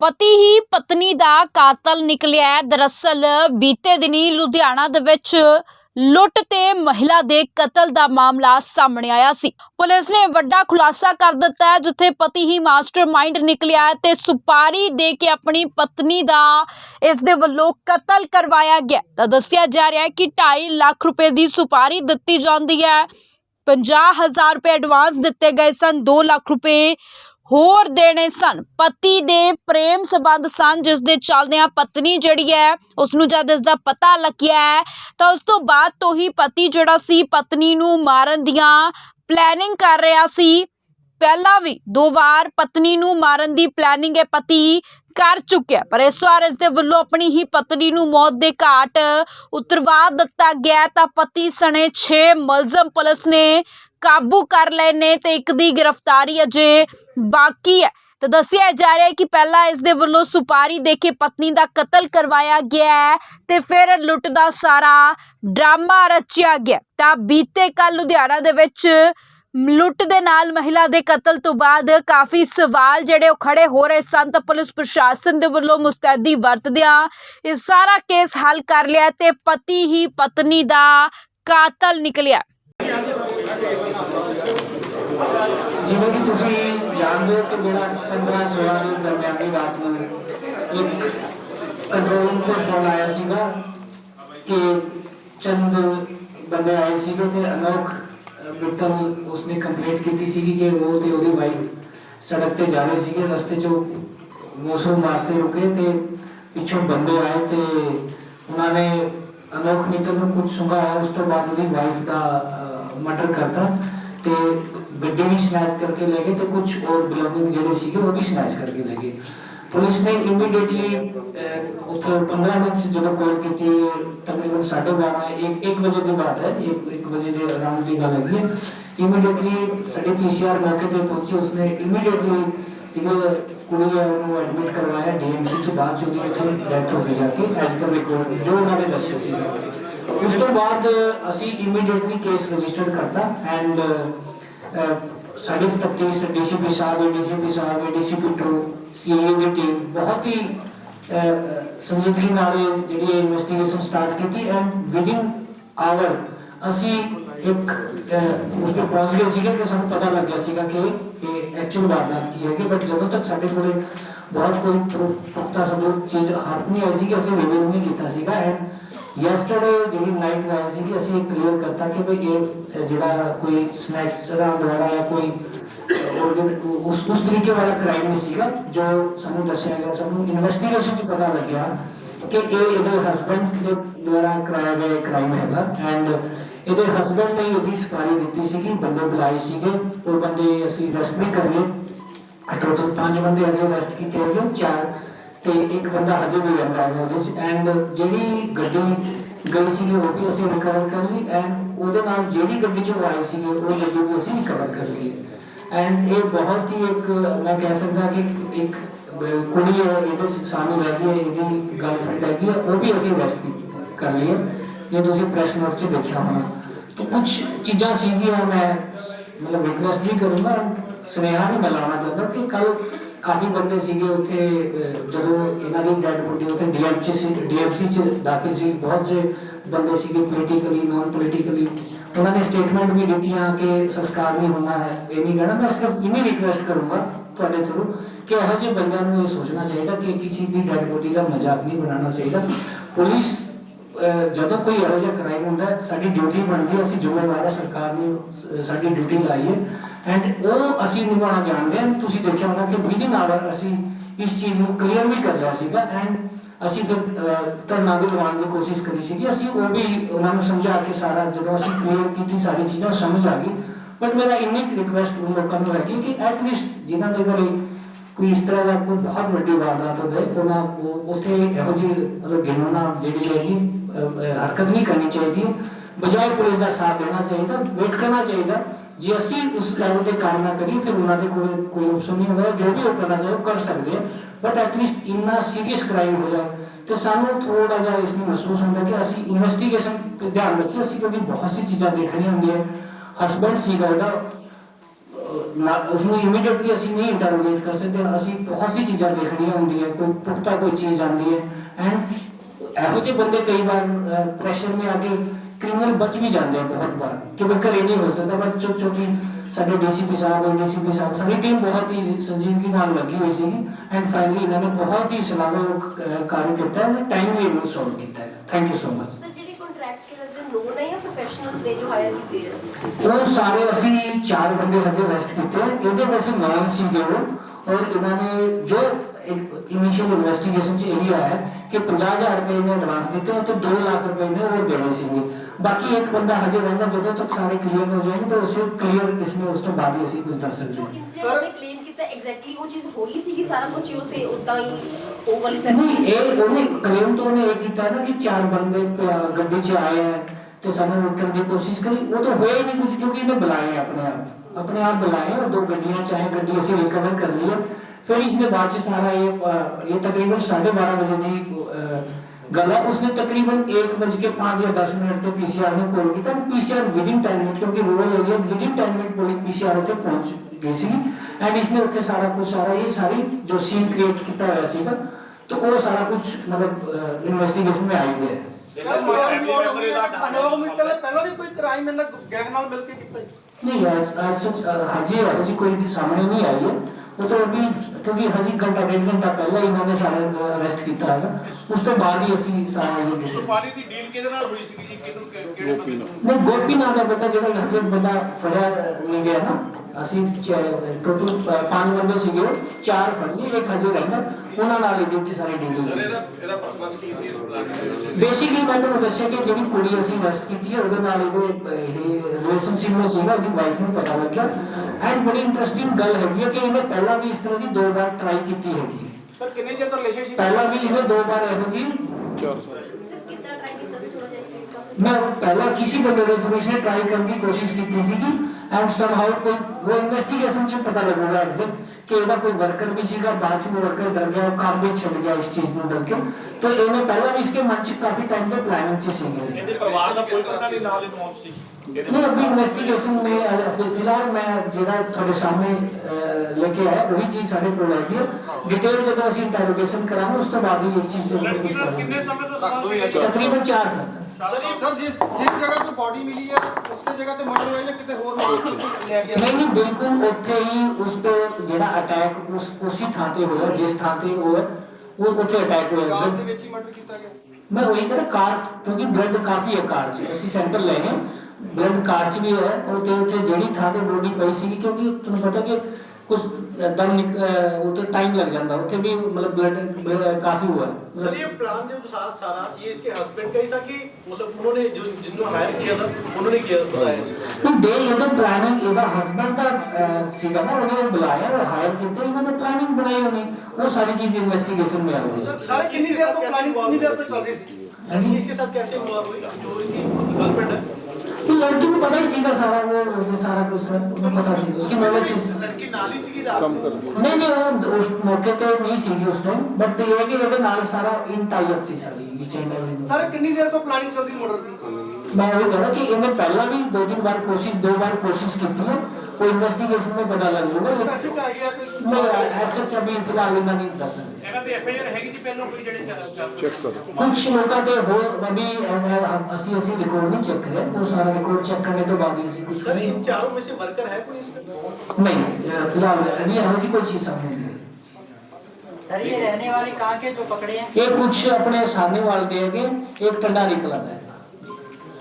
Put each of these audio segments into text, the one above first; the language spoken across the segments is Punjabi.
ਪਤੀ ਹੀ ਪਤਨੀ ਦਾ ਕਾਤਲ ਨਿਕਲਿਆ ਹੈ। ਦਰਅਸਲ ਬੀਤੇ ਦਿਨੀ ਲੁਧਿਆਣਾ ਦੇ ਵਿੱਚ ਲੁੱਟ ਤੇ ਮਹਿਲਾ ਦੇ ਕਤਲ ਦਾ ਮਾਮਲਾ ਸਾਹਮਣੇ ਆਇਆ ਸੀ। ਪੁਲਿਸ ਨੇ ਵੱਡਾ ਖੁਲਾਸਾ ਕਰ ਦਿੱਤਾ ਹੈ, ਜਿੱਥੇ ਪਤੀ ਹੀ ਮਾਸਟਰਮਾਈਂਡ ਨਿਕਲਿਆ ਹੈ ਤੇ ਸੁਪਾਰੀ ਦੇ ਕੇ ਆਪਣੀ ਪਤਨੀ ਦਾ ਇਸ ਦੇ ਵੱਲੋਂ ਕਤਲ ਕਰਵਾਇਆ ਗਿਆ। ਤਾਂ ਦੱਸਿਆ ਜਾ ਰਿਹਾ ਹੈ ਕਿ 2.5 ਲੱਖ ਰੁਪਏ ਦੀ ਸੁਪਾਰੀ ਦਿੱਤੀ ਜਾਂਦੀ ਹੈ। 50000 ਰੁਪਏ ਐਡਵਾਂਸ ਦਿੱਤੇ ਗਏ ਸਨ 2 ਲੱਖ ਰੁਪਏ ਹੋਰ ਦੇਣੇ ਸਨ। ਪਤੀ ਦੇ ਪ੍ਰੇਮ ਸੰਬੰਧ ਸਨ, ਜਿਸ ਦੇ ਚੱਲਦਿਆਂ ਪਤਨੀ ਜਿਹੜੀ ਹੈ ਉਸ ਨੂੰ ਜਦ ਇਸ ਦਾ ਪਤਾ ਲੱਗਿਆ ਹੈ ਤਾਂ ਉਸ ਤੋਂ ਬਾਅਦ ਤੋਂ ਹੀ ਪਤੀ ਜਿਹੜਾ ਸੀ, ਪਤਨੀ ਨੂੰ ਮਾਰਨ ਦੀਆਂ ਪਲੈਨਿੰਗ ਕਰ ਰਿਹਾ ਸੀ। ਪਹਿਲਾਂ ਵੀ ਦੋ ਵਾਰ ਪਤਨੀ ਨੂੰ ਮਾਰਨ ਦੀ ਪਲੈਨਿੰਗ ਹੈ ਪਤੀ ਕਰ ਚੁੱਕਿਆ, ਪਰ ਇਸ ਵਾਰ ਇਸ ਦੇ ਵੱਲੋਂ ਆਪਣੀ ਹੀ ਪਤਨੀ ਨੂੰ ਮੌਤ ਦੇ ਘਾਟ ਉਤਰਵਾ ਦਿੱਤਾ ਗਿਆ, ਤਾਂ ਪਤੀ ਸਣੇ 6 ਮੁਲਜ਼ਮ ਪੁਲਿਸ ਨੇ ਕਾਬੂ ਕਰ ਲਏ ਨੇ ਤੇ ਇੱਕ ਦੀ ਗ੍ਰਿਫਤਾਰੀ ਅਜੇ ਬਾਕੀ ਹੈ। ਤਾਂ ਦੱਸਿਆ ਜਾ ਰਿਹਾ ਹੈ ਕਿ ਪਹਿਲਾਂ ਇਸ ਦੇ ਵੱਲੋਂ ਸੁਪਾਰੀ ਦੇ ਕੇ ਪਤਨੀ ਦਾ ਕਤਲ ਕਰਵਾਇਆ ਗਿਆ ਹੈ ਤੇ ਫਿਰ ਲੁੱਟ ਦਾ ਸਾਰਾ ਡਰਾਮਾ ਰਚਿਆ ਗਿਆ ਤਾਂ ਬੀਤੇ ਕੱਲ ਲੁਧਿਆਣਾ ਦੇ ਵਿੱਚ ਲੁੱਟ ਦੇ ਨਾਲ ਮਹਿਲਾ ਦੇ ਕਤਲ ਤੋਂ ਬਾਅਦ ਕਾਫੀ ਸਵਾਲ ਜਿਹੜੇ ਉਹ ਖੜੇ ਹੋ ਰਹੇ ਸਨ ਤਾਂ ਪੁਲਿਸ ਪ੍ਰਸ਼ਾਸਨ ਦੇ ਵੱਲੋਂ ਮੁਸਤੈਦੀ ਵਰਤਦਿਆਂ ਇਹ ਸਾਰਾ ਕੇਸ ਹੱਲ ਕਰ ਲਿਆ ਤੇ ਪਤੀ ਹੀ ਪਤਨੀ ਦਾ ਕਾਤਲ ਨਿਕਲਿਆ। ਜਿਵੇਂ ਕਿ ਤੁਸੀਂ ਜਾਣਦੇ ਹੋ ਕਿ ਜਿਹੜਾ 15 16 ਦੀ ਦਰਮਿਆਨੀ ਰਾਤ ਨੂੰ ਇੱਕ ਕੰਟਰੋਲ ਤੋਂ ਫੋਨ ਆਇਆ ਸੀਗਾ ਕਿ ਚੰਦ ਬੰਦੇ ਆਏ ਸੀਗੇ ਤੇ ਅਨੋਖ ਮਿੱਤਲ ਉਸਨੇ ਕੰਪਲੀਟ ਕੀਤੀ ਸੀਗੀ ਕਿ ਉਹ ਤੇ ਉਹਦੀ ਵਾਈਫ ਸੜਕ ਤੇ ਜਾ ਰਹੇ ਸੀਗੇ, ਰਸਤੇ 'ਚ ਮੌਸਮ ਵਾਸਤੇ ਰੁਕੇ ਤੇ ਪਿੱਛੋਂ ਬੰਦੇ ਆਏ ਤੇ ਉਹਨਾਂ ਨੇ ਅਨੋਖ, ਮਿੱਤਲ ਨੂੰ ਕੁਝ ਸੁਣਾਇਆ ਉਸ ਤੋਂ ਬਾਅਦ ਉਹਦੀ ਵਾਈਫ ਦਾ ਮਰਡਰ ਕਰਤਾ। ਤੇ ਗੱਡੀ ਵੀ ਸਨੈਚ ਕਰਕੇ ਲੈ ਗਏ ਤੇ ਕੁਝ ਹੋਰ ਬਿਲੋਂਗਿੰਗ ਜਿਹੜੇ ਸੀਗੇ ਉਹ ਵੀ ਸਨੈਚ ਕਰਕੇ ਲੈ ਗਏ। ਪੁਲਿਸ ਨੇ ਇਮੀਡੀਏਟਲੀ ਉੱਥੇ 15 ਮਿੰਟ 'ਚ ਜਦੋਂ ਕਾਲ ਕੀਤੀ, ਤਕਰੀਬਨ 12:30 ਇੱਕ 1 ਵਜੇ ਦੀ ਬਾਤ ਹੈ 1 1 ਵਜੇ ਦੇ ਅਰਾਊਂਡ ਦੀ ਗੱਲ ਹੈਗੀ ਹੈ। ਇਮੀਡੀਏਟਲੀ ਸਾਡੀ ਪੀਸੀਆਰ ਮੌਕੇ ਤੇ ਪਹੁੰਚੀ, ਉਸਨੇ ਇਮੀਡੀਏਟਲੀ ਜਿਹੜਾ ਕੁੜੀ ਹੈ ਉਹਨੂੰ ਐਡਮਿਟ ਕਰਵਾਇਆ ਡੀਐਮਸੀ ਚ ਬਾਅਦ ਚ ਉਹਦੀ ਉੱਥੇ ਡੈਥ ਹੋ ਗਈ ਜਾ ਕੇ। ਐਜ਼ ਪਰ ਰਿਕਾਰਡ ਜੋ ਉਹਨਾਂ ਨੇ ਦੱਸਿਆ ਸੀ। ਉਸ ਤੋਂ ਬਾਅਦ ਅਸੀਂ ਇਮੀਡੀਏਟਲੀ ਕੇਸ ਰਜਿਸਟਰ ਕਰਤਾ ਐਂਡ ਸਾਡੀ ਤਫਤੀਸ਼ ਡੀਸੀਪੀ ਸਾਹਿਬ ਡੀਸੀਪੀ ਸਾਹਿਬ ਡੀਸੀਪੀ ਟਰੂ ਸੀਏ ਦੀ ਟੀਮ ਬਹੁਤ ਹੀ ਅਹ, ਸੰਜੀਦਗੀ ਨਾਲ ਇਹ ਜਿਹੜੀ ਇਨਵੈਸਟੀਗੇਸ਼ਨ ਸਟਾਰਟ ਕੀਤੀ ਐਂਡ ਵਿਦਿਨ ਆਵਰ ਅਸੀਂ ਇੱਕ ਅਹ, ਉਸ ਤੇ ਪਹੁੰਚ ਗਏ ਸੀਗੇ ਕਿ ਸਾਨੂੰ ਪਤਾ ਲੱਗਿਆ ਸੀਗਾ ਕਿ ਇਹ ਐਕਚੁਅਲ ਵਾਰਦਾਤ ਕੀ ਹੈਗੀ ਬਟ ਜਦੋਂ ਤੱਕ ਸਾਡੇ ਕੋਲੇ ਬਹੁਤ ਕੋਈ ਪ੍ਰੂਫ ਪੁਖਤਾ ਸਬੂਤ ਚੀਜ਼ ਹੱਥ ਨਹੀਂ ਆਈ ਸੀ ਕਿ ਅਸੀਂ ਰਿਵੀਲ ਨਹੀਂ ਕੀਤਾ ਸੀਗਾ ਐਂਡ ਯੈਸਟਰਡੇ ਜਿਹੜੀ ਨਾਈਟ ਵਾਈ ਸੀਗੀ ਅਸੀਂ ਇਹ ਕਲੀਅਰ ਕਰਤਾ ਕਿ ਭਈ ਇਹ ਅਹ, ਜਿਹੜਾ ਕੋਈ ਸਨੈਚਰਾਂ ਦੁਆਰਾ ਜਾਂ ਕੋਈ ਅਹ, organ- ਉਸ ਉਸ ਤਰੀਕੇ ਵਾਲਾ ਕ੍ਰਾਈਮ ਨਹੀਂ ਸੀਗਾ ਜੋ ਸਾਨੂੰ ਦੱਸਿਆ ਗਿਆ ਸਾਨੂੰ ਇਨਵੈਸਟੀਗੇਸ਼ਨ 'ਚ ਪਤਾ ਲੱਗਿਆ ਕਿ ਇਹ ਇਹਦੇ ਹਸਬੰਡ ਦੇ ਦੁਆਰਾ ਕਰਾਇਆ ਗਿਆ ਕ੍ਰਾਈਮ ਹੈਗਾ। ਐਂਡ ਇਹਦੇ ਹਸਬੰਡ ਨੇ ਇਹਦੀ ਸਫਾਰੀ ਦਿੱਤੀ ਸੀਗੀ ਬੰਦੇ ਬੁਲਾਏ ਸੀਗੇ ਉਹ ਬੰਦੇ ਅਸੀਂ ਅਰੈਸਟ ਵੀ ਕਰ ਲਏ। ਟੋਟਲ ਪੰਜ ਬੰਦੇ ਅਜੇ ਅਰੈਸਟ ਕੀਤੇ ਹੋਏ ਚਾਰ ਤੇ ਇੱਕ ਬੰਦਾ ਹਜੇ ਵੀ ਰਹਿੰਦਾ ਹੈ ਉਹਦੇ ਚ। ਐਂਡ ਜਿਹੜੀ ਗੱਡੀ ਗਈ ਸੀ ਉਹ ਵੀ ਅਸੀਂ ਰਿਕਵਰ ਕਰ ਲਈ ਐਂਡ ਉਹਦੇ ਨਾਲ ਜਿਹੜੀ ਗੱਡੀ ਚ ਉਹ ਸੀ ਉਹ ਗੱਡੀ ਵੀ ਅਸੀਂ ਰਿਕਵਰ ਕਰ ਲਈ। ਐਂਡ ਇਹ ਬਹੁਤ ਹੀ ਇੱਕ, ਮੈਂ ਕਹਿ ਸਕਦਾ ਕਿ ਇੱਕ ਕੁੜੀ ਹੈ, ਇਹਦੇ ਚ ਸਾਹਮਣੇ ਹੈ, ਇਹਦੀ ਗਰਲਫ੍ਰੈਂਡ ਹੈਗੀ ਹੈ, ਉਹ ਵੀ ਅਸੀਂ ਅਰੈਸਟ ਕਰ ਲਈ ਹੈ। ਜੇ ਤੁਸੀਂ ਪ੍ਰੈਸ ਨੋਟ ਚ ਦੇਖਿਆ ਹੋਣਾ। ਤਾਂ ਕੁਝ ਚੀਜ਼ਾਂ ਸੀਗੀਆਂ, ਮੈਂ ਮਤਲਬ ਰਿਕਵੈਸਟ ਵੀ ਕਰੂੰਗਾ। ਸੁਨੇਹਾ ਵੀ ਮੈਂ ਲਾਉਣਾ ਚਾਹੁੰਦਾ ਕਿ ਕੱਲ ਕਾਫੀ ਬੰਦੇ ਸੀਗੇ ਉੱਥੇ ਅਹ, ਜਦੋਂ ਇਹਨਾਂ ਦੀ ਡੈਡ ਬੋਡੀ ਉੱਥੇ ਡੀਐਮਸੀ ਸੀ ਡੀਐਮਸੀ ਚ ਦਾਖਲ ਸੀ ਬਹੁਤ ਸੇ ਬੰਦੇ ਸੀਗੇ ਪੋਲੀਟੀਕਲੀ ਨਾਨ ਪੋਲੀਟੀਕਲੀ ਉਹਨਾਂ ਨੇ ਸਟੇਟਮੈਂਟ ਵੀ ਦਿੱਤੀਆਂ ਕਿ ਸੰਸਕਾਰ ਨਹੀਂ ਹੋਣਾ ਹੈ। ਇਹ ਨਹੀਂ ਕਹਿਣਾ ਮੈਂ ਸਿਰਫ ਇੰਨੀ ਰਿਕਵੈਸਟ ਕਰੂੰਗਾ ਤੁਹਾਡੇ ਥਰੂ ਕਿ ਇਹੋ ਜਿਹੇ ਬੰਦਿਆਂ ਨੂੰ ਇਹ ਸੋਚਣਾ ਚਾਹੀਦਾ ਕਿ ਕਿਸੇ ਦੀ ਡੈਡ ਬੋਡੀ ਦਾ ਮਜ਼ਾਕ ਨਹੀਂ ਬਣਾਉਣਾ ਚਾਹੀਦਾ। ਪੁਲਿਸ ਅਹ ਜਦੋਂ ਕੋਈ ਇਹੋ ਜਿਹਾ ਕ੍ਰਾਈਮ ਹੁੰਦਾ, ਸਾਡੀ ਡਿਊਟੀ ਬਣਦੀ ਹੈ, ਅਸੀਂ ਜ਼ਿੰਮੇਵਾਰ ਹੈ, ਸਰਕਾਰ ਨੂੰ ਸਾਡੀ ਡਿਊਟੀ ਲਾਈ ਹੈ ਐਂਡ ਉਹ ਅਸੀਂ ਨਿਭਾਉਣਾ ਜਾਣਦੇ ਹਾਂ। ਤੁਸੀਂ ਦੇਖਿਆ ਹੋਣਾ ਕਿ ਵਿਦਿਨ ਆਵਰ ਅਸੀਂ ਇਸ ਚੀਜ਼ ਨੂੰ ਕਲੀਅਰ ਵੀ ਕਰ ਲਿਆ ਸੀਗਾ। ਐਂਡ ਅਸੀਂ ਫਿਰ ਧਰਨਾ ਵੀ ਲਗਾਉਣ ਦੀ ਕੋਸ਼ਿਸ਼ ਕਰੀ ਸੀਗੀ। ਅਸੀਂ ਉਹ ਵੀ ਉਹਨਾਂ ਨੂੰ ਸਮਝਾ ਕੇ ਸਾਰਾ, ਜਦੋਂ ਅਸੀਂ ਕਲੀਅਰ ਕੀਤੀ ਸਾਰੀ ਚੀਜ਼ਾਂ ਸਮਝ ਆ ਗਈ। ਬਟ ਮੇਰਾ ਇੰਨੀ ਰਿਕਵੈਸਟ ਉਹ ਲੋਕਾਂ ਨੂੰ ਹੈਗੀ ਕਿ ਐਟ ਲੀਸਟ ਜਿਨ੍ਹਾਂ ਦੇ ਘਰੇ ਕੋਈ ਇਸ ਤਰ੍ਹਾਂ ਦਾ ਕੋਈ ਬਹੁਤ ਵੱਡੀ ਵਾਰਦਾਤ ਹੋ ਉਹਨਾਂ ਉੱਥੇ ਇਹੋ ਜਿਹੀ ਮਤਲਬ ਗਿਣਨਾ ਜਿਹੜੀ ਹੈਗੀ ਹਰਕਤ ਨਹੀਂ ਕਰਨੀ ਚਾਹੀਦੀ। ਬਜਾਏ ਪੁਲਿਸ ਦਾ ਸਾਥ ਦੇਣਾ ਚਾਹੀਦਾ ਵੇਟ ਕਰਨਾ ਚਾਹੀਦਾ। ਜੇ ਅਸੀਂ ਉਸ ਲੈਵਲ ਤੇ ਕੰਮ ਨਾ ਕਰੀਏ, ਫਿਰ ਉਹਨਾਂ ਦੇ ਕੋਲ ਕੋਈ ਆਪਸ਼ਨ ਨਹੀਂ ਹੁੰਦਾ। ਜੋ ਵੀ ਉਹ ਕਰਨਾ ਚਾਹੇ ਉਹ ਕਰ ਸਕਦੇ ਆ। ਬਟ ਐਟਲੀਸਟ ਇੰਨਾ ਸੀਰੀਅਸ ਕ੍ਰਾਈਮ ਹੋ ਤੇ ਸਾਨੂੰ ਥੋੜਾ ਜਿਹਾ ਇਸ ਨੂੰ ਮਹਿਸੂਸ ਹੁੰਦਾ ਕਿ ਅਸੀਂ ਇਨਵੈਸਟੀਗੇਸ਼ਨ ਤੇ ਧਿਆਨ ਰੱਖੀਏ। ਅਸੀਂ ਕਿਉਂਕਿ ਬਹੁਤ ਸੀ ਚੀਜ਼ਾਂ ਦੇਖਣੀਆਂ ਹੁੰਦੀਆਂ। ਹਸਬੰਡ ਸੀਗਾ ਉਹਦਾ ਨਾ, ਉਸਨੂੰ ਇਮੀਡੀਏਟਲੀ ਅਸੀਂ ਨਹੀਂ ਇੰਟਰੋਗੇਟ ਕਰ ਸਕਦੇ। ਅਸੀਂ ਬਹੁਤ ਸੀ ਚੀਜ਼ਾਂ ਦੇਖਣੀਆਂ ਹੁੰਦੀਆਂ। ਕੋਈ ਪੁਖਤਾ ਕੋਈ ਚੀਜ਼ ਆਉਂਦੀ ਹੈ। ਐਂਡ ਇਹੋ ਜਿਹੇ ਬੰਦੇ ਕਈ ਵਾਰ ਪ੍ਰੈਸ਼ਰ ਮੇ ਆ ਕੇ ਕ੍ਰਿਮੀਨਲ ਬਚ ਵੀ ਜਾਂਦੇ ਆ ਬਹੁਤ ਵਾਰ ਕਿ ਮੈਂ ਘਰੇ ਨਹੀਂ ਹੋ ਸਕਦਾ ਬਟ ਚੁੱਪ ਚੁੱਪ ਸਾਡੇ ਡੀਸੀਪੀ ਸਾਹਿਬ ਡੀਸੀਪੀ ਸਾਹਿਬ ਸਾਡੀ ਟੀਮ ਬਹੁਤ ਹੀ ਸੰਜੀਦਗੀ ਨਾਲ ਲੱਗੀ ਹੋਈ ਸੀ ਐਂਡ ਫਾਈਨਲੀ ਇਹਨਾਂ ਨੇ ਬਹੁਤ ਹੀ ਸ਼ਲਾਘਾਯੋਗ ਅਹ, ਕਾਰਜ ਕੀਤਾ ਹੈ ਟਾਈਮਲੀ ਇਹਨੂੰ ਸੋਲਵ ਕੀਤਾ ਹੈ thank you so much sir ਜਿਹੜੇ ਕੰਟਰੈਕਚੁਅਲ ਦੇ ਨੋਨ ਹੈ ਜਾਂ ਪ੍ਰੋਫੈਸ਼ਨਲਸ ਨੇ ਜੋ ਹਾਇਰ ਕੀਤੇ ਆ ਉਹ ਸਾਰੇ ਅਸੀਂ ਚਾਰ ਬੰਦੇ ਹਜੇ ਅਰੈਸਟ ਕੀਤੇ ਆ। ਇਹਦੇ ਵਿੱਚ ਨਾਮ ਸੀਗੇ ਉਹ ਔਰ ਇਹਨਾਂ ਨੇ ਜੋ ਇਨੀਸ਼ੀਅਲ ਇਨਵੈਸਟੀਗੇਸ਼ਨ ਚ ਇਹੀ ਆਇਆ ਕਿ 50000 ਰੁਪਏ ਨੇ ਐਡਵਾਂਸ ਦਿੱਤੇ ਤੇ 2 ਲੱਖ ਰੁਪਏ ਨੇ ਉਹ ਦੇਣੇ ਸੀਗੇ ਬਾਕੀ ਇੱਕ ਬੰਦਾ ਹਜੇ ਰਹਿੰਦਾ ਜਦੋਂ ਤੱਕ ਸਾਰੇ ਕਲੀਅਰ ਹੋ ਜਾਣਗੇ ਤਾਂ ਉਸੇ ਕਲੀਅਰ ਇਸਮੇ ਉਸ ਤੋਂ ਬਾਅਦ ਹੀ ਅਸੀਂ ਕੁਝ ਦੱਸ ਸਕਦੇ ਜੋ ਹਾਂ ਇਨਸੀਡੈਂਟ ਉਹਨੇ ਕਲੇਮ ਕੀਤਾ ਐਗਜ਼ੈਕਟਲੀ ਉਹ ਚੀਜ਼ ਹੋਈ ਸੀ ਕਿ ਸਾਰਾ ਕੁਝ ਉਹ ਤੇ ਉਦਾਂ ਹੀ ਉਹ ਵਾਲੀ ਨਹੀਂ ਸਰ ਇਹ ਉਹਨੇ ਕਲੇਮ ਤੋਂ ਉਹਨੇ ਇਹ ਕੀਤਾ ਨਾ ਕਿ ਚਾਰ ਬੰਦੇ ਪ- ਗੱਡੀ 'ਚ ਆਏ ਆ ਤੇ ਸਾਨੂੰ ਲੁੱਟਣ ਦੀ ਕੋਸ਼ਿਸ਼ ਕਰੀ ਉਹ ਤਾਂ ਹੋਇਆ ਹੀ ਨਹੀਂ ਕੁਝ ਕਿਉਂਕਿ ਇਹਨੇ ਬੁਲਾਏ ਆਪਣੇ ਆਪ ਆਪਣੇ ਆਪ ਬੁਲਾਏ ਉਹ ਦੋ ਗੱਡੀਆਂ ਚਾਹੇ ਗੱਡੀ ਅਸੀਂ ਰਿਕਵਰ ਕਰ ਲਈ फिर इसने बाद से सारा ये ये तकरीबन साढ़े बारह बजे थी गला उसने तकरीबन एक बज के पाँच या दस मिनट तक पीसीआर ने कॉल की था PCR within ten minute क्योंकि rural area within ten minute police PCR होते पहुँच गई सी एंड इसने उसे सारा कुछ सारा ये सारी जो सीन क्रिएट किया हुआ सी तो वो सारा कुछ मतलब इन्वेस्टिगेशन में आई गया नहीं आज आज सच हाजी हाजी कोई भी सामने नहीं आई है। वो तो अभी ਕਿਉਂਕਿ ਅਸੀਂ ਘੰਟਾ ਡੇਢ ਘੰਟਾ ਪਹਿਲਾਂ ਹੀ ਇਹਨਾਂ ਨੇ ਸਾਰਾ ਅਰੈਸਟ ਕੀਤਾ ਹੈ ਉਸ ਤੋਂ ਬਾਅਦ ਹੀ ਅਸੀਂ ਸਾਰਾ ਇਹ ਸੁਪਾਰੀ ਦੀ ਡੀਲ ਕਿਹਦੇ ਨਾਲ ਹੋਈ ਸੀ ਜੀ? ਕਿਹਨੂੰ ਕਿਹੜੇ ਬੰਦੇ ਨਾਲ। ਗੋਪੀ ਨਾਂ ਦਾ ਬੰਦਾ ਜਿਹੜਾ ਹਜ਼ਰਤ ਬੰਦਾ ਫੜਿਆ ਨਹੀਂ ਗਿਆ ਨਾ ਅਸੀਂ ਟੋਟਲ ਪੰਜ ਬੰਦੇ ਸੀਗੇ ਚਾਰ ਫੜ ਲਏ ਇੱਕ ਹਜੇ ਰਹਿੰਦਾ। ਉਹਨਾਂ ਨਾਲ ਹੀ ਦਿੱਤੀ ਸਾਰੀ ਡੀਲ ਸਰ ਇਹਦਾ ਇਹਦਾ ਪਰਪਸ ਕੀ ਸੀ ਇਸ ਪਲਾਨ ਦੇ ਵਿੱਚ? ਬੇਸਿਕਲੀ ਮੈਂ ਤੁਹਾਨੂੰ ਦੱਸਿਆ ਕਿ ਜਿਹੜੀ ਕੁੜੀ ਅਸੀਂ ਅਰੈਸਟ ਕੀਤੀ ਹੈ ਉਹਦੇ ਨਾਲ ਇਹਦੇ ਇਹ ਰਿਲੇਸ਼ਨਸ਼ਿਪ ਵਿੱਚ ਸੀਗਾ ਉਹਦੀ ਵਾਈਫ ਨੂੰ ਪਤਾ ਲੱਗਿਆ। ਐਂਡ ਬੜੀ ਇੰਟਰਸਟਿੰਗ ਗੱਲ ਹੈਗੀ ਹੈ ਕਿ ਇਹਨੇ ਪਹਿਲਾਂ ਵੀ ਇਸ ਤਰ੍ਹਾਂ ਦੀ ਦੋ ਵਾਰ ਟਰਾਈ ਕੀਤੀ ਹੈਗੀ। ਸਰ ਕਿੰਨੇ ਚਿਰ ਤੋਂ ਰਿਲੇਸ਼ਨਸ਼ਿਪ ਪਹਿਲਾਂ ਵੀ ਇਹਨੇ ਦੋ ਵਾਰ ਇਹੋ ਜੀ ਸਰ। ਕਿੱਦਾਂ मैं पहला किसी बंदोबस्त में ट्राई करने की कोशिश की थी कि एंड समहाउ कोई वो इन्वेस्टिगेशन से पता लगेगा एग्जैक्ट कि ਇਹਦਾ ਕੋਈ ਵਰਕਰ ਵੀ ਸੀਗਾ ਬਾਅਦ ਵਿੱਚ ਵਰਕਰ ਡਰ ਗਿਆ ਉਹ ਕੰਮ ਵੀ ਛੱਡ ਗਿਆ ਇਸ ਚੀਜ਼ ਨੂੰ ਡਰ ਕੇ ਤੇ ਇਹਨੇ ਪਹਿਲਾਂ ਵੀ ਇਸਕੇ ਮਨ 'ਚ ਕਾਫੀ ਟਾਈਮ ਤੋਂ ਪਲਾਨਿੰਗ 'ਚ ਸੀਗੇ ਇਹਦੇ ਪਰਿਵਾਰ ਦਾ ਕੋਈ ਪਤਾ ਨਹੀਂ ਨਾਲ ਇਨਵੋਲਵ ਸੀ नहीं अभी इन्वेस्टिगेशन में फ़िलहाल मैं ਜਿਹੜਾ ਤੁਹਾਡੇ ਸਾਹਮਣੇ ਲੈ ਕੇ ਆਇਆ ਉਹੀ ਚੀਜ਼ ਸਾਡੇ ਕੋਲ ਹੈਗੀ ਡਿਟੇਲ ਜਦੋਂ ਅਸੀਂ ਇੰਟਰੋਗੇਸ਼ਨ ਕਰਾਂਗੇ ਉਸ ਤੋਂ ਬਾਅਦ ਹੀ ਇਸ ਚੀਜ਼ ਨੂੰ ਕਿੰਨੇ ਸਮੇਂ ਤੋਂ ਤਕਰੀਬਨ 4 ਸਾਲ ਸਰ ਜਿਸ ਜਿਸ ਜਗ੍ਹਾ ਤੋਂ ਬਾਡੀ ਮਿਲੀ ਹੈ ਉਸੇ ਜਗ੍ਹਾ ਤੇ ਮਰਡਰ ਹੋਇਆ ਜਾਂ ਕਿਤੇ ਹੋਰ ਮਰਡਰ ਲਿਆ ਗਿਆ ਨਹੀਂ ਨਹੀਂ ਬਿਲਕੁਲ ਉੱਥੇ ਹੀ ਉਸ ਤੇ ਜਿਹੜਾ ਅਟੈਕ ਉਸ ਉਸੇ ਥਾਂ ਤੇ ਹੋਇਆ ਜਿਸ ਥਾਂ ਤੇ ਉਹ ਉਹ ਉੱਥੇ ਅਟੈਕ ਹੋਇਆ। ਕਾਰ ਦੇ ਵਿੱਚ ਹੀ ਮਰਡਰ ਕੀਤਾ ਗਿਆ? ਮੈਂ ਉਹੀ ਕਹਿੰਦਾ ਕਾਰ ਕਿਉਂਕਿ ਬਲੱਡ ਕਾਫੀ ਹੈ ਕਾਰ 'ਚ ਅਸੀਂ ਸੈਂਟਰ ਲੈ ਗਏ। ਬਲੱਡ ਕਾਰ 'ਚ ਵੀ ਹੈ ਉਹ ਤੇ ਉੱਥੇ ਜਿਹੜੀ ਥਾਂ ਤੇ ਬੋਡੀ ਪਈ ਸੀ ਕਿਉਂਕਿ ਤੁਹਾਨੂੰ ਪਤਾ ਕਿ ਕੁਝ ਦਮ ਉਹ ਤਾਂ टाइम लग ਜਾਂਦਾ ਉੱਥੇ ਵੀ मतलब ब्लड काफी हुआ सर ये प्लान जो था सारा ये इसके हस्बैंड का ही था कि मतलब उन्होंने जो जिन्होंने हायर किया था उन्होंने किया बताया तो दे ये तो प्लानिंग ये हस्बैंड का सीधा ना उन्हें बुलाया और हायर किया इन्होंने प्लानिंग बनाई होगी वो सारी चीज इन्वेस्टिगेशन में आ गई सारे कितनी देर तो प्लानिंग कितनी देर तक चल रही थी इसके साथ कैसे हुआ जो इसकी गर्लफ्रेंड है ਇਹ ਲੜਕੀ ਨੂੰ ਪਤਾ ਹੀ ਸੀਗਾ ਸਾਰਾ ਉਹ ਸਾਰਾ ਕੁਝ ਉਹਨੂੰ ਪਤਾ ਸੀ ਉਸकी ਮਦਰ ਸੀ ਲੜਕੀ ਨਾਲ ਹੀ ਸੀਗੀ ਰਾਤ ਕੰਮ ਕਰ ਨਹੀਂ ਨਹੀਂ ਉਹ ਉਸ ਮੌਕੇ ਤੇ ਨਹੀਂ ਸੀਗੀ ਉਸ ਟਾਈਮ ਬਟ ਇਹ ਹੈ ਕਿ ਇਹਦੇ ਨਾਲ ਸਾਰਾ ਇਨ ਟਾਈ ਅਪ ਸੀ ਸਾਰੀ ਨੀਚੇ ਨੇ ਸਰ ਕਿੰਨੀ ਦੇਰ ਤੋਂ ਪਲਾਨਿੰਗ ਚੱਲਦੀ ਮਰਡਰ ਦੀ? ਮੈਂ ਉਹ ਕਹਿੰਦਾ ਕਿ ਇਹਨੇ ਪਹਿਲਾਂ ਵੀ ਦੋ ਤਿੰਨ ਵਾਰ ਕੋਸ਼ਿਸ਼ ਦੋ ਵਾਰ ਕੋਸ਼ਿਸ਼ ਕੀਤੀ ਹੈ। कोई इन्वेस्टिगेशन में पता लग जाएगा स्पेसिफिक आइडिया कोई ऐसे अभी फिलहाल ਇਹਨਾਂ ਨਹੀਂ ਦੱਸ ਸਕਦੇ ਇਹਨਾਂ ਤੇ ਐਫਆਈਆਰ ਹੈਗੀ ਜੀ ਪਹਿਲਾਂ ਕੋਈ ਜਿਹੜੇ ਚੈੱਕ ਕਰੋ ਕੁਝ ਲੋਕਾਂ ਤੇ ਹੋਰ ਅਭੀ ਅਸੀਂ ਅਸੀਂ ਰਿਕਾਰਡ ਨਹੀਂ ਚੈੱਕ ਕਰਿਆ। ਉਹ ਸਾਰਾ ਰਿਕਾਰਡ ਚੈੱਕ ਕਰਨ ਤੋਂ ਬਾਅਦ ਹੀ ਅਸੀਂ ਕੁਝ ਸਰ ਇਨ ਚਾਰੋਂ ਵਿੱਚ ਵਰਕਰ ਹੈ ਕੋਈ ਨਹੀਂ ਫਿਲਹਾਲ ਅਜੇ ਇਹੋ ਜੀ ਕੋਈ ਚੀਜ਼ ਸਾਹਮਣੇ ਨਹੀਂ सर ये रहने वाले कहाँ के जो पकड़े हैं ये कुछ अपने सामने वाले देंगे एक टंडारी कला है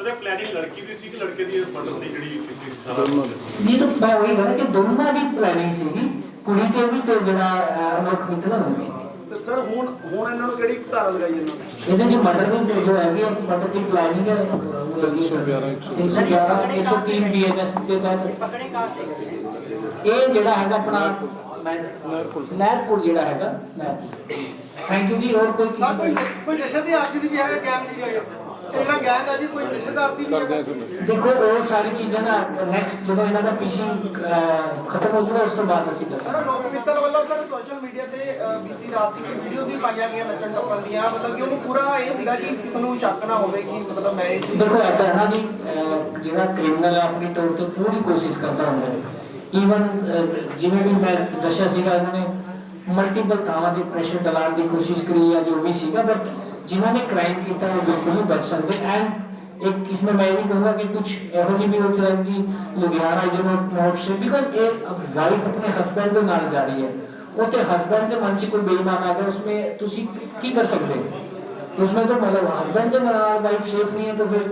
ਸਰ ਪਲੈਨਿੰਗ ਲੜਕੀ ਦੀ ਸੀ ਕਿ ਲੜਕੇ ਦੀ ਮਰਡਰ ਦੀ ਜਿਹੜੀ ਕੀਤੀ ਸੀ? ਇਹ ਤਾਂ ਮੈਂ ਉਹੀ ਗੱਲ ਕਿ ਦੋਨਾਂ ਦੀ ਪਲੈਨਿੰਗ ਸੀਗੀ ਕੁੜੀ ਤੇ ਵੀ ਤੇ ਜਿਹੜਾ ਅਮਰ ਮਿੱਤਲ ਹੁੰਦੇ ਤੇ ਸਰ ਹੁਣ ਹੁਣ ਇਹਨਾਂ ਨੂੰ ਕਿਹੜੀ ਧਾਰਾ ਲਗਾਈ ਇਹਨਾਂ ਨੇ? ਇਹਦੇ ਚ ਮਰਡਰ ਦੀ ਜੋ ਹੈਗੀ ਮਰਡਰ ਦੀ ਪਲੈਨਿੰਗ ਹੈ। 311 111 103 ਬੀਐਨਐਸ ਦੇ ਤਹਿਤ। ਪਕੜੇ ਕਾ ਸੇ ਇਹ ਜਿਹੜਾ ਹੈਗਾ ਆਪਣਾ ਨਹਿਰਪੁਰ ਜਿਹੜਾ ਹੈਗਾ ਨਹਿਰਪੁਰ ਥੈਂਕ ਯੂ ਜੀ ਹੋਰ ਕੋਈ ਕੋਈ ਨਸ਼ਾ ਦੀ ਆਦਿ ਦੀ ਵੀ ਹੈਗਾ ਗੈਂਗ ਦੀ ਹੈਗਾ? ਇਹ ਗੈਂਗ ਜੀ ਕੋਈ ਹੈ ਦੇਖੋ ਉਹ ਸਾਰੀ ਚੀਜ਼ਾਂ ਨਾ ਨੈਕਸਟ ਜਦੋਂ ਇਹਨਾਂ ਦਾ ਪੀਸੀ ਖਤਮ ਹੋ ਜਾਊਗਾ ਉਸ ਤੋਂ ਬਾਅਦ ਅਸੀਂ ਸਰ ਦੱਸਾਂਗੇ ਲੋਕ ਮਿੱਤਰ ਵੱਲੋਂ ਸਰ ਸੋਸ਼ਲ ਮੀਡੀਆ ਤੇ ਬੀਤੀ ਰਾਤ ਦੀ ਵੀਡੀਓ ਵੀ ਪਾਈਆਂ ਗਈਆਂ ਨੱਚਣ ਟੱਪਣ ਦੀਆਂ ਮਤਲਬ ਕਿ ਉਹਨੂੰ ਪੂਰਾ ਇਹ ਸੀਗਾ ਕਿ ਕਿਸੇ ਨੂੰ ਸ਼ੱਕ ਨਾ ਹੋਵੇ ਕਿ ਮਤਲਬ ਮੈਰਿਜ ਦੇਖੋ ਏਦਾਂ ਹੈ ਨਾ ਜੀ ਜਿਹੜਾ ਕ੍ਰਿਮੀਨਲ ਆਪਣੀ ਤੌਰ ਤੇ ਪੂਰੀ ਕੋਸ਼ਿਸ਼ ਕਰਦਾ ਹੁੰਦਾ ਹੈ। ਈਵਨ ਜਿਵੇਂ ਵੀ ਮੈਂ ਦੱਸਿਆ ਸੀਗਾ ਇਹਨਾਂ ਨੇ ਮਲਟੀਪਲ ਥਾਵਾਂ ਤੇ ਪ੍ਰੈਸ਼ਰ ਡਲਾਉਣ ਦੀ ਕੋਸ਼ਿਸ਼ ਕਰੀ ਜਾਂ ਜੋ ਵੀ ਸੀਗਾ ਬਟ जिन्होंने क्राइम किया था वो बिल्कुल ही बच सकते एंड एक इसमें मैं भी कहूँगा कि कुछ एहो जी भी होती है कि लुधियाना जो नोट से बिकॉज़ एक वाइफ अपने हस्बैंड के नाल जा रही है। वो तो हस्बैंड के मन से कोई बेईमान आ गया, उसमें ਤੁਸੀਂ की कर सकते उसमें तो मतलब हस्बैंड के नाल वाइफ सेफ़ नहीं है तो फिर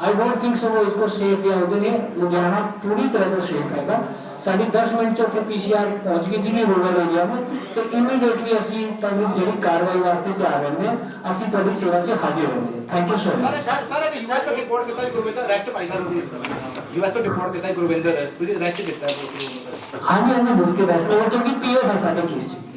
आई डोंट थिंक सो वो इसको सेफ़ या होते नहीं लुधियाना पूरी तरह तो सेफ़ है ਸਾਡੀ 10 ਮਿੰਟ ਚ ਉੱਥੇ ਪੀਸੀਆਰ ਪਹੁੰਚ ਗਈ ਸੀ ਰੂਰਲ ਏਰੀਆ ਵਿੱਚ ਤੇ ਇਮੀਡੀਏਟਲੀ ਅਸੀਂ ਤੁਹਾਨੂੰ ਜਿਹੜੀ ਕਾਰਵਾਈ ਵਾਸਤੇ ਤਿਆਰ ਰਹਿੰਦੇ ਹਾਂ ਅਸੀਂ ਤੁਹਾਡੀ ਸੇਵਾ 'ਚ ਹਾਜ਼ਰ ਰਹਿੰਦੇ ਹਾਂ thank you so much sir sir ਇਹ ਯੂਐਸ ਤੋਂ ਰਿਪੋਰਟ ਕੀਤਾ ਗੁਰਵਿੰਦਰ ਰੈਸਟ ਭਾਈ ਸਾਹਿਬ ਯੂਐਸ ਤੋਂ ਰਿਪੋਰਟ ਕੀਤਾ ਗੁਰਵਿੰਦਰ ਤੁਸੀਂ ਰੈਸਟ ਕੀਤਾ ਹਾਂਜੀ ਹਾਂਜੀ ਦੱਸ ਕੇ ਦੱਸ ਉਹ ਕਿਉਂਕਿ ਪੀਓ था ਸਾਡੇ ਕੇਸ 'ਚ